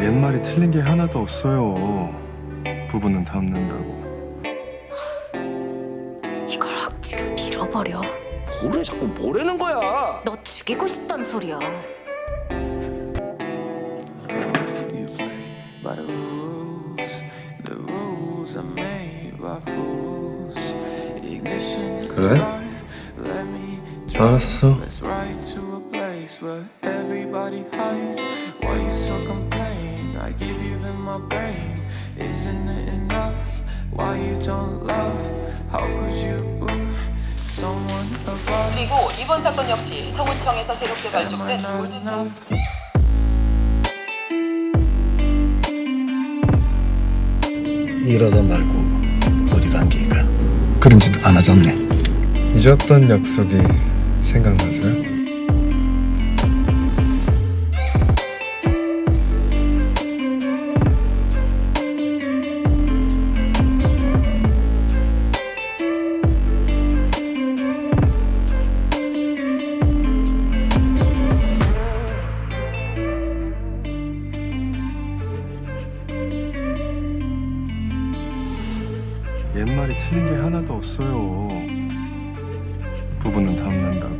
옛말이 틀린 게 하나도 없어요. 부부는 닮는다고. 이걸 억지로 밀어버려. 뭐래 자꾸 뭐라는 거야? 너 죽이고 싶단 소리야. You play by the rules. The rules are made by fools. Ignition 그래? start. Let me 알았어. Let's ride to a place where everybody hides. Why you so complain? Why you don't love? How could you? Someone above. 그리고 이번 사건 역시 서구청에서 새롭게 Am I 발족된 not 골든 enough? 일하다 말고 어디 간 게가 그런 짓 안 하잖네 잊었던 약속이 생각나서요? 옛말이 틀린 게 하나도 없어요. 부부는 닮는다고.